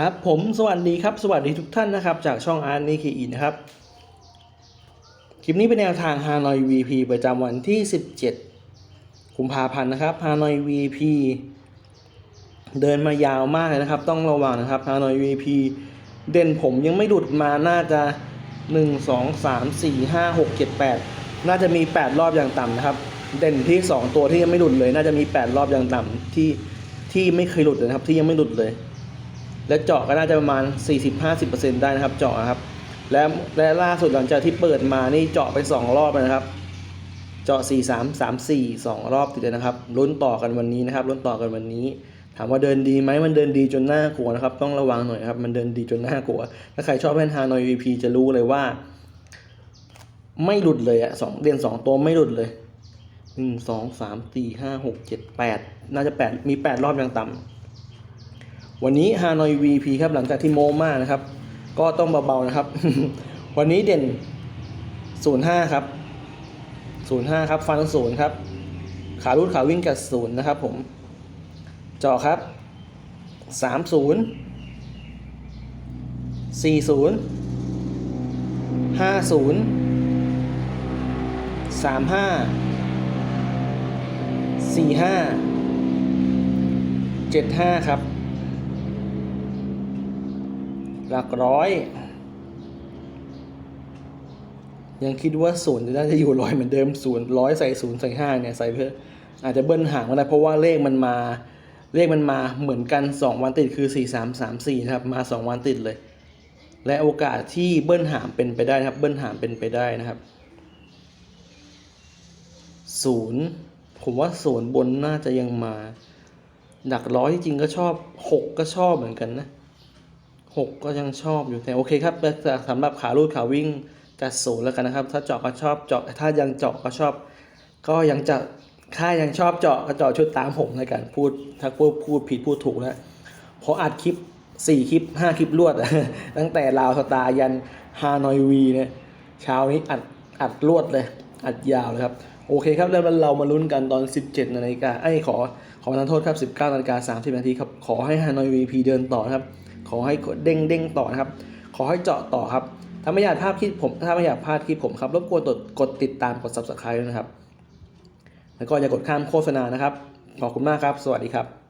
ครับผมสวัสดีครับ สวัสดีทุกท่านนะครับ จากช่องอาร์ตนีคีอีนะครับ คลิปนี้เป็นแนวทาง Hanoi VP ประจำวันที่ 17กุมภาพันธ์นะครับ Hanoi VP เดินมายาวมากเลยนะครับ ต้องระวังนะครับ Hanoi VP เด่นผมยังไม่หลุดมาน่าจะ 1 2 3 4 5 6 7 8 น่าจะมี 8 รอบอย่างต่ำนะครับ เด่นที่ 2 ตัวที่ยังไม่หลุดเลย น่าจะมี 8 รอบอย่างต่ำที่ที่ไม่เคยหลุดเลยนะครับที่ยังไม่หลุดเลย และเจาะก็น่าจะประมาณ 40-50%ได้นะครับ เจาะนะครับ และและล่าสุดหลังจากที่เปิดมานี่เจาะไป 2 รอบแล้วนะครับ เจาะ 4 3 3 4 2 รอบติดเลยนะครับลุ้นต่อกันวันนี้นะครับลุ้นต่อกันวันนี้ ถามว่าเดินดีไหมมันเดินดีจนน่ากลัวนะครับ ต้องระวังหน่อยครับ มันเดินดีจนน่ากลัว ถ้าใครชอบเล่นฮานอย VP จะรู้เลยว่า ไม่หลุดเลยอะสองเด่นสองตัวไม่หลุดเลยหนึ่งสองสามสี่ห้าหกเจ็ดแปดน่าจะแปดมีแปดรอบย่างต่ำ วันนี้ฮานอย VP ครับหลังจากที่โมมากนะครับ ก็ต้องเบาๆนะครับ วันนี้เด่น 05 ครับ 05 ครับ ฟันศูนย์ครับ ขารูดขาวิ่งกับศูนย์นะครับผมเจาะครับ 30 40 50 35 45 75 ครับ หลักร้อย ยังคิดว่าศูนย์จะน่าจะอยู่ร้อยเหมือนเดิมศูนย์ร้อยใส่ศูนย์ใส่ห้าเนี่ยใส่เพื่ออาจจะเบิ้ลห่างก็ได้เพราะว่าเลขมันมา เลขมันมาเหมือนกัน 2 วันติดคือ4 3 3 4นะครับมา 2 วันติดเลย และโอกาสที่เบิ้ลหามเป็นไปได้นะครับ เบิ้ลหามเป็นไปได้นะครับศูนย์ผมว่าศูนย์บนน่าจะยังมาหลักร้อยที่จริงก็ชอบหกก็ชอบเหมือนกันนะ หกก็ยังชอบอยู่แต่โอเคครับแต่สำหรับขาลูดขาวิ่งจัดศูนย์แล้วกันนะครับ ถ้าเจาะก็ชอบเจาะถ้ายังเจาะก็ชอบ ก็ยังจะถ้ายังชอบเจาะก็เจาะชุดตามผมแล้วกันพูดถ้าพูดพูดผิดพูดถูกแล้วเพราะอัดคลิปสี่คลิปห้าคลิปรวด ตั้งแต่ลาวสตายันฮานอยวีเนี่ยเช้านี้อัดอัดรวดเลย อัดยาวเลยครับ โอเคครับ แล้วเรามาลุ้นกันตอน 17นาฬิกาไอ้ขอขอทานโทษครับ 19นาฬิกา30นาทีครับ ขอให้ฮานอยวีพีเดินต่อนะครับ ขอให้เด้งเด้งต่อนะครับ ขอให้เจาะต่อครับ ถ้าไม่อยากพลาดคลิปผม ถ้าไม่อยากพลาดคลิปผมครับ รบกวนกดกดติดตาม กด subscribe ด้วยนะครับ แล้วก็อย่ากดข้ามโฆษณานะครับ ขอบคุณมากครับ สวัสดีครับ